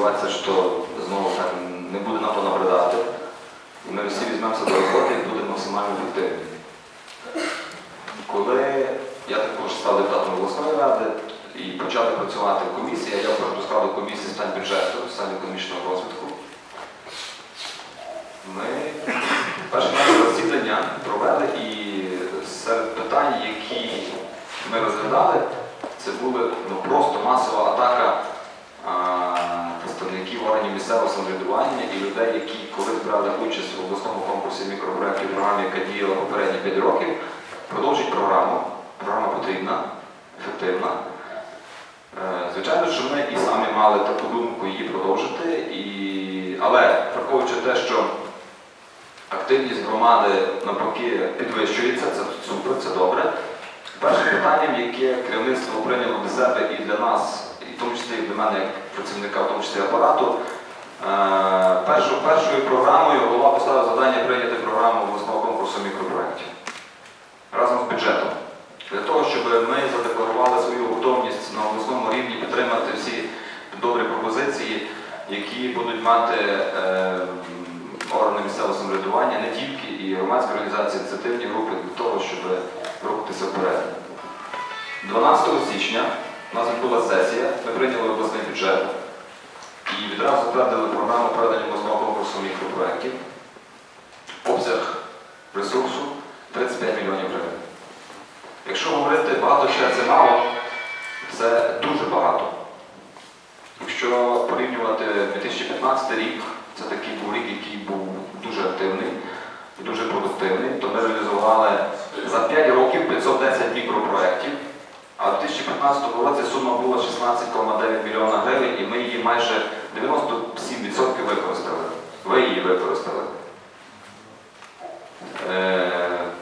сподіватися, що знову так не буде нам то. І ми всі візьмемося до роботи і будемо максимально ефективні. Коли я також став депутатом обласної ради і почав працювати в комісії, я входив до комісії з питань бюджету, з економічного розвитку. Ми перше наше засідання провели і серед питань, які ми розглядали, це були ну, просто масова атака місцевого самоврядування і людей, які колись брали участь в обласному конкурсі мікропроєктів програмі, яка діяла попередні 5 років, продовжить програму. Програма потрібна, ефективна. Е, Звичайно, що ми і самі мали таку думку її продовжити, і... але враховуючи те, що активність громади навпаки підвищується, це супер, це добре. Першим питанням, яке керівництво прийняло для себе і для нас, і в тому числі і для мене, як працівника, в тому числі апарату, е, першою, першою програмою голова поставив завдання прийняти програму обласного конкурсу мікропроєктів разом з бюджетом. Для того, щоб ми задекларували свою готовність на обласному рівні підтримати всі добрі пропозиції, які будуть мати е, органи місцевого самоврядування, не тільки і громадські організації, ініціативні групи для того, щоб рухатися вперед. 12 січня у нас відбула сесія, ми прийняли обласний бюджет і відразу затвердили програму проведення обласного конкурсу мікропроєктів. Обсяг ресурсу 35 мільйонів гривень. Якщо говорити багато чи це мало, це дуже багато. Якщо порівнювати 2015 рік, це такий був рік, який був дуже активний дуже продуктивний, то ми реалізували за 5 років 510 мікропроєктів, а в 2015 році сума була 16,9 мільйона гривень і ми її майже 97% використали. Ви її використали. Е,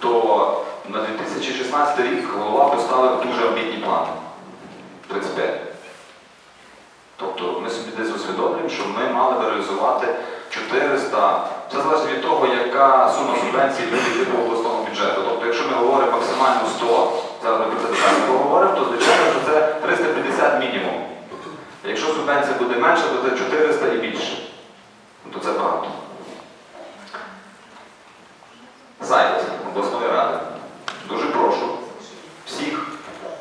то на 2016 рік голова поставив дуже амбітні плани. 35. Тобто ми собі десь усвідомлюємо, що ми мали би реалізувати 400, це залежить від того, яка сума субвенцій вийде по обласному бюджету. Тобто, якщо ми говоримо максимально 100, зараз ми про це поговоримо, то звичайно, що це 350 мінімум. Якщо субвенція буде менша, то це 400 і більше. Ну, То це багато. Сайт обласної ради. Дуже прошу всіх,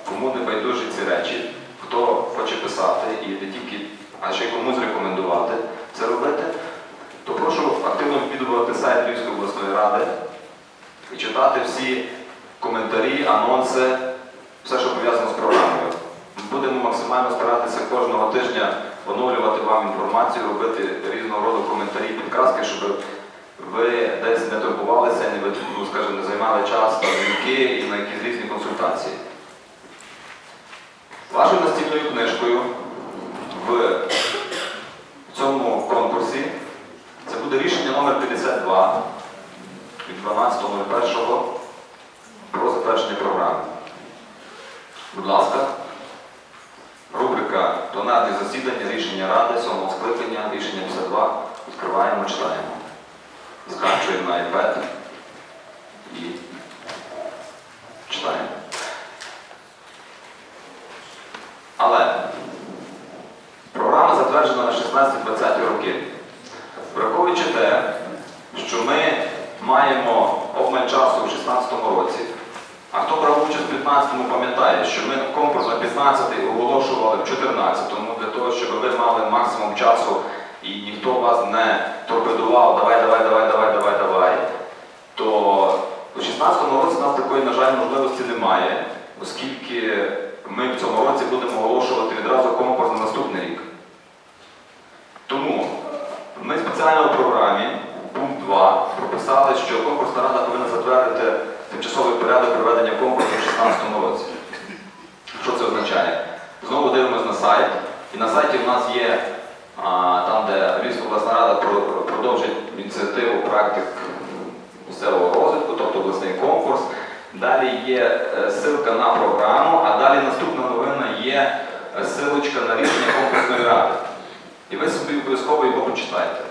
кому не байдужі ці речі, хто хоче писати і не тільки, а ще й комусь рекомендувати це робити, то прошу активно відвідувати сайт Львівської обласної ради і читати всі коментарі, анонси, все, що пов'язано з програмою. Ми будемо максимально старатися кожного тижня оновлювати вам інформацію, робити різного коментарі, підказки, щоб ви десь не турбувалися, не, ну, скажімо, не займали час на дзвінки і на якісь різні консультації. Вашою настільною книжкою в цьому конкурсі це буде рішення номер 52 від 12.01 про затвердження програми. Будь ласка, рубрика Пленарні засідання, рішення Ради, 7 скликання, рішення 52. Відкриваємо, читаємо. Скачуємо на iPad і читаємо. Але програма затверджена на 16-20 роки. Враховуючи те, що ми маємо обмаль часу у 16 році, а хто брав участь в 15-му пам'ятає, що ми конкурс на 15-й оголошували в 14-му для того, щоб ви мали максимум часу і ніхто вас не торпедував, давай, давай, давай, давай, давай, давай, то у 16-му році у нас такої, на жаль, можливості немає, оскільки ми в цьому році будемо оголошувати відразу конкурс на наступний рік. Тому ми спеціально в програмі, пункт 2, прописали, що конкурсна рада повинна затвердити тимчасовий порядок проведення конкурсу в 2016 році. Що це означає? Знову дивимося на сайт, і на сайті в нас є а, там, де Львівська обласна рада про- продовжить ініціативу практик місцевого розвитку, тобто обласний конкурс. Далі є е, ссылка на програму, а далі наступна новина є е, ссылочка на рішення конкурсної ради. І ви собі обов'язково його почитайте.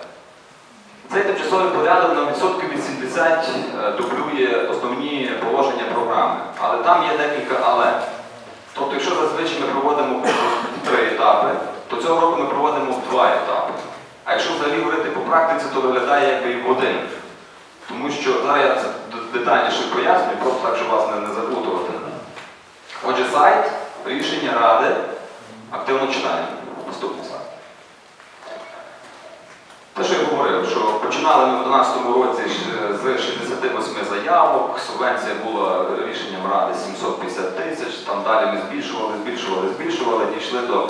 Цей тимчасовий порядок на відсотків 80 е, дублює основні положення програми. Але там є декілька але. Тобто, якщо зазвичай ми проводимо конкурс три етапи, то цього року ми проводимо два етапи. Взагалі говорити по практиці, то виглядає якби і в годин. Тому що зараз я це детальніше пояснюю, просто так, щоб вас не, не заплутувати. Отже, сайт, рішення ради, активно читаємо. Наступний сайт. Те, що я говорив, що починали ми в 2012 році з 68 заявок, субвенція була рішенням ради 750 тисяч, там далі ми збільшували, збільшували, збільшували, дійшли до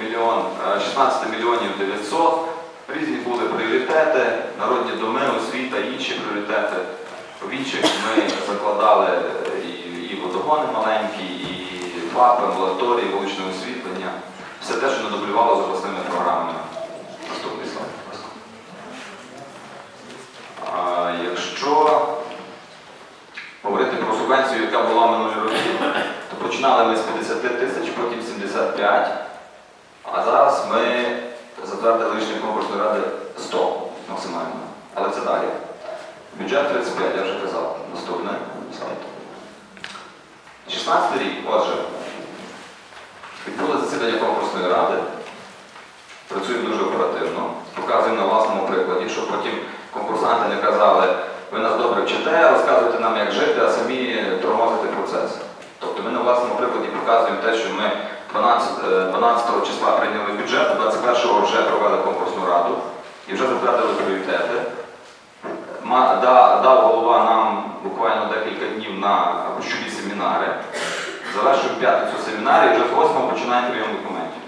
мільйон, е, 16 мільйонів 900. Різні були пріоритети, народні доми, освіта, інші пріоритети. В інших ми закладали і водогони маленькі, і ФАПи, амбулаторії, вуличне освітлення. Все те, що не дублювало з обласними програмами. Наступний слайд, будь ласка. А, Якщо говорити про субвенцію, яка була минулі роки, то починали ми з 50 тисяч, потім 75, а зараз ми затвердили рішення конкурсної ради 100 максимально. Але це далі. Бюджет 35, я вже казав. Наступне слайд. 16 рік, отже, відбулося засідання конкурсної ради. Працюємо дуже оперативно, показуємо на власному прикладі, щоб потім конкурсанти не казали, ви нас добре вчите, розказуєте нам, як жити, а самі тормозите процес. Тобто ми на власному прикладі показуємо те, що ми 12, е, 12 числа прийняли бюджет, 21-го вже провели конкурсну раду і вже затвердили пріоритети. Дав голова нам буквально декілька днів на ключові семінари. Завершив п'ятницю семінарі вже з 8 починаємо прийом документів.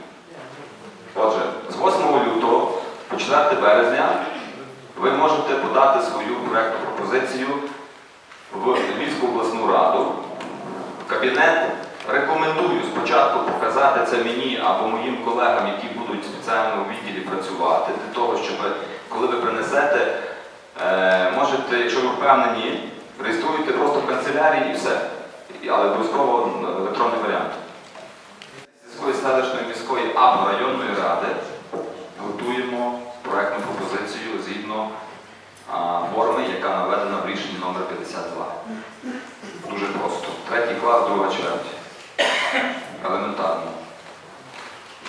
Отже, з 8 лютого по 4 березня ви можете подати свою проєктну пропозицію в Львівську обласну раду. Кабінет рекомендую спочатку показати це мені або моїм колегам, які будуть спеціально у відділі працювати, для того, щоб коли ви принесете, е, можете, якщо ви впевнені, реєструйте просто в канцелярії і все. Але обов'язково електронний варіант. Сільської селищної міської або районної ради готуємо проектну пропозицію згідно форми, яка наведена в рішенні номер 52. Дуже просто. Третій клас, друга чверть. Елементарно.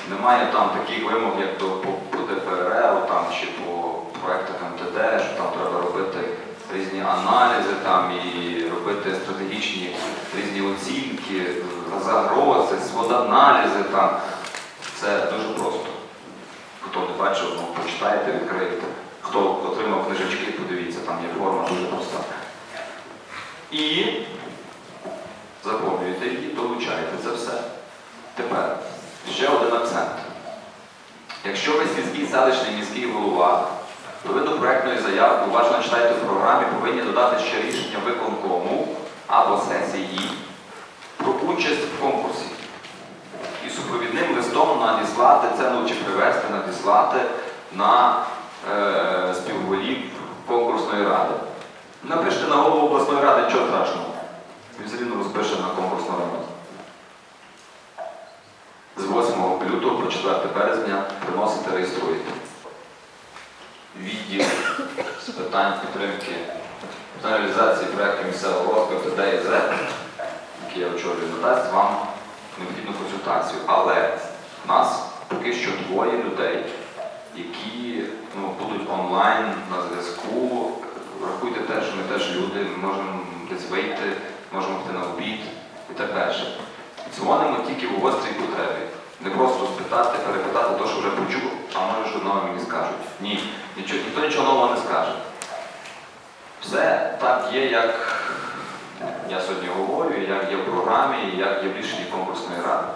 Немає там таких вимог, як до по, ДПРР там, чи по проектах МТД, що там треба робити різні аналізи там, і робити стратегічні різні оцінки, загрози, сводоаналізи там. Це дуже просто. Хто не бачив, ну, почитайте, відкрийте. Хто отримав книжечки, подивіться, там є форма дуже проста. І заповнюєте її, долучаєте це все. Тепер ще один акцент. Якщо ви сільський селищний міський голова, ви до проектної заявки уважно читаєте в програмі, повинні додати ще рішення виконкому або сесії про участь в конкурсі. І супровідним листом надіслати це, ну чи привезти, надіслати на е, співголів конкурсної ради. Напишіть на голову обласної ради, що страшного. Він все рівно розпише на конкурсну раду. З 8 лютого по 4 березня приносите, реєструєте. Відділ з питань підтримки та реалізації проєкту місцевого розвитку ТД який я очолюю, надасть вам необхідну консультацію. Але в нас поки що двоє людей, які ну, будуть онлайн на зв'язку. Рахуйте те, що ми теж люди, ми можемо десь вийти, можемо йти на обід і так далі. Дзвонимо тільки в гострій потребі. Не просто спитати, перепитати те, що вже почув, а може, що нове мені скажуть. Ні, ніхто нічого нового не скаже. Все так є, як я сьогодні говорю, як є в програмі, як є в рішенні конкурсної ради.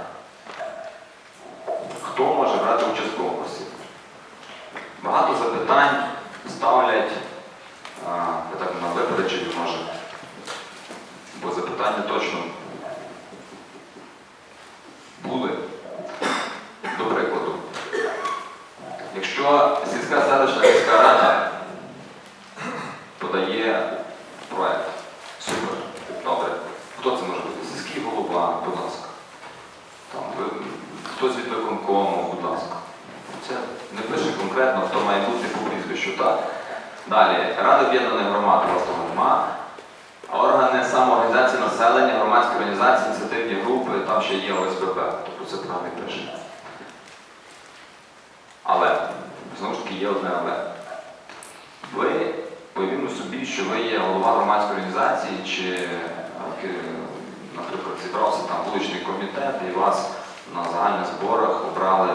Хто може брати участь в конкурсі? Багато запитань ставлять, я так на випередження може, бо запитання точно були. До прикладу, якщо сільська селищна міська рада подає проект, супер, добре. Хто це може бути? Сільський голова, будь ласка. Там, ви- хтось від виконкому, будь ласка. Це не пише конкретно, хто має бути по прізвищу, так. Далі, Рада об'єднаних громад, у вас того нема. Органи самоорганізації населення, громадські організації, ініціативні групи, там ще є ОСББ, тобто це правильно пише. Але, знову ж таки, є одне але. Ви уявімо собі, що ви є голова громадської організації, чи, е, наприклад, зібрався там вуличний комітет і вас на загальних зборах обрали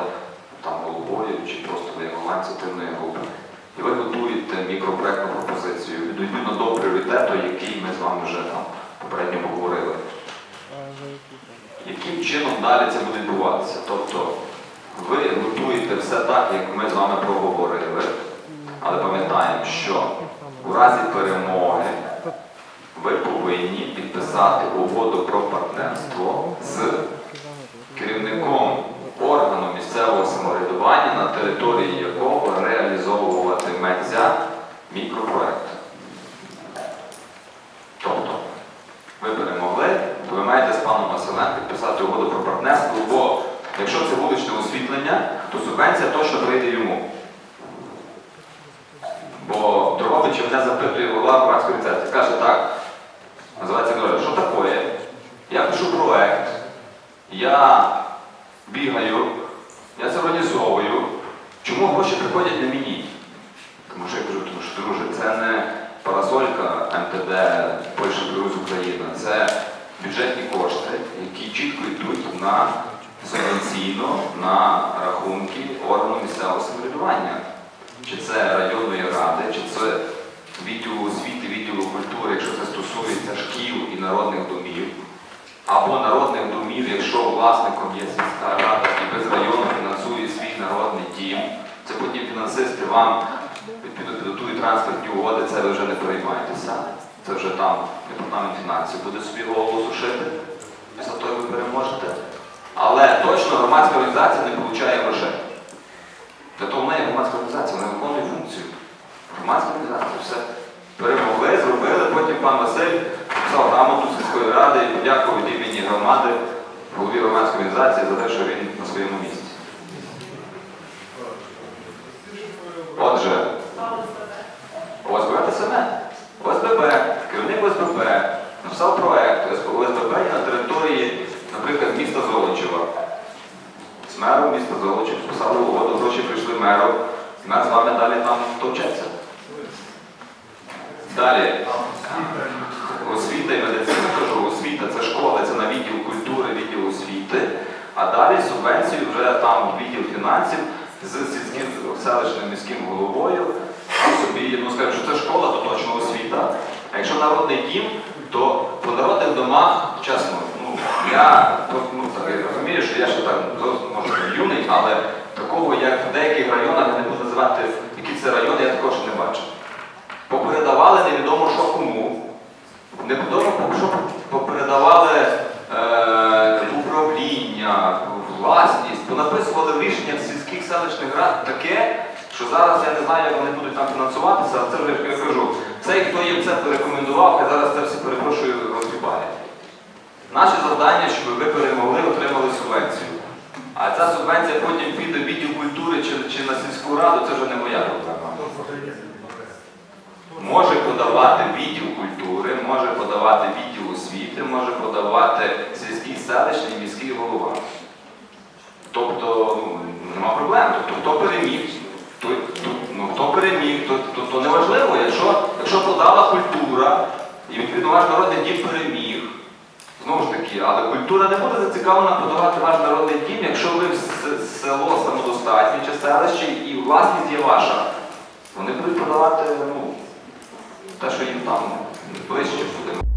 там головою чи просто голова ініціативної групи. І ви готуєте мікропроектну пропозицію відповідно до пріоритету, який ми з вами вже там попередньо поговорили. Яким чином далі це буде відбуватися? Тобто ви готуєте все так, як ми з вами проговорили, але пам'ятаємо, що у разі перемоги ви повинні підписати угоду про партнерство з керівником органу місцевого самоврядування, на території якого реалізовуватиметься мікропроект. Тобто, ви перемогли, то ви маєте з паном Василем підписати угоду про партнерство, бо якщо це вуличне освітлення, то субвенція точно прийде йому. Бо Дрогобичі мене запитує голова громадської каже так, називається говорить, що таке? Я пишу проект, я бігаю, я це організовую. Чому гроші приходять на мені? Тому що я кажу, тому що друже, це не парасолька МТД Польща Плюс Україна, це бюджетні кошти, які чітко йдуть на субвенційно на рахунки органу місцевого самоврядування. Чи це районної ради, чи це відділу освіти, відділу культури, якщо це стосується і народних домів, або народних домів, якщо власником є сільська рада і без району фінансує свій народний дім, це потім фінансисти вам підготують транспортні угоди, це ви вже не переймайтеся. Це вже там департамент фінансів буде собі голову сушити, після того ви переможете. Але точно громадська організація не отримує грошей. Для того вона є громадська організація, вона виконує функцію. Громадська організація все перемогли, зробили, потім пан Василь написав грамоту сільської ради і подякував від імені громади голові громадської організації за те, що він на своєму місці. Отже, ОСББ саме. ОСББ, керівник ОСББ написав проект ОСББ на території, наприклад, міста Золочева. З мером міста Золочів списали угоду, гроші прийшли меру, мер з вами далі там товчеться. Далі. Освіта і медицина, кажу, освіта це школа, це на відділ культури, відділ освіти, а далі субвенцію вже там відділ фінансів з сільським селищним міським головою. Собі, ну скажемо, що це школа, то точно освіта. А якщо народний дім, то по народних домах, чесно, ну я ну, так, я розумію, що я ще так може не юний, але такого, як в деяких районах, не буду називати, які це райони, я також не бачив. Попередавали невідомо що кому. Невідомо що попередавали е, управління, власність, понаписували в сільських селищних рад таке, що зараз я не знаю, як вони будуть там фінансуватися, але це вже як я кажу. Цей, хто їм це порекомендував, хай зараз це все перепрошую розгрібає. Наше завдання, щоб ви перемогли, отримали субвенцію. А ця субвенція потім піде відділ культури чи, чи на сільську раду, це вже не моя проблема. Може подавати відділ культури, може подавати відділ освіти, може подавати сільський селищний міський голова. Тобто ну, нема проблем. Тобто хто переміг, той, то, ну, хто переміг, то, то, то неважливо. Якщо, якщо подала культура, і відповідно ваш народний дім переміг, знову ж таки, але культура не буде зацікавлена подавати ваш народний дім, якщо ви село самодостатнє чи селище і власність є ваша. Вони будуть подавати ну, те, що їм там ближче буде.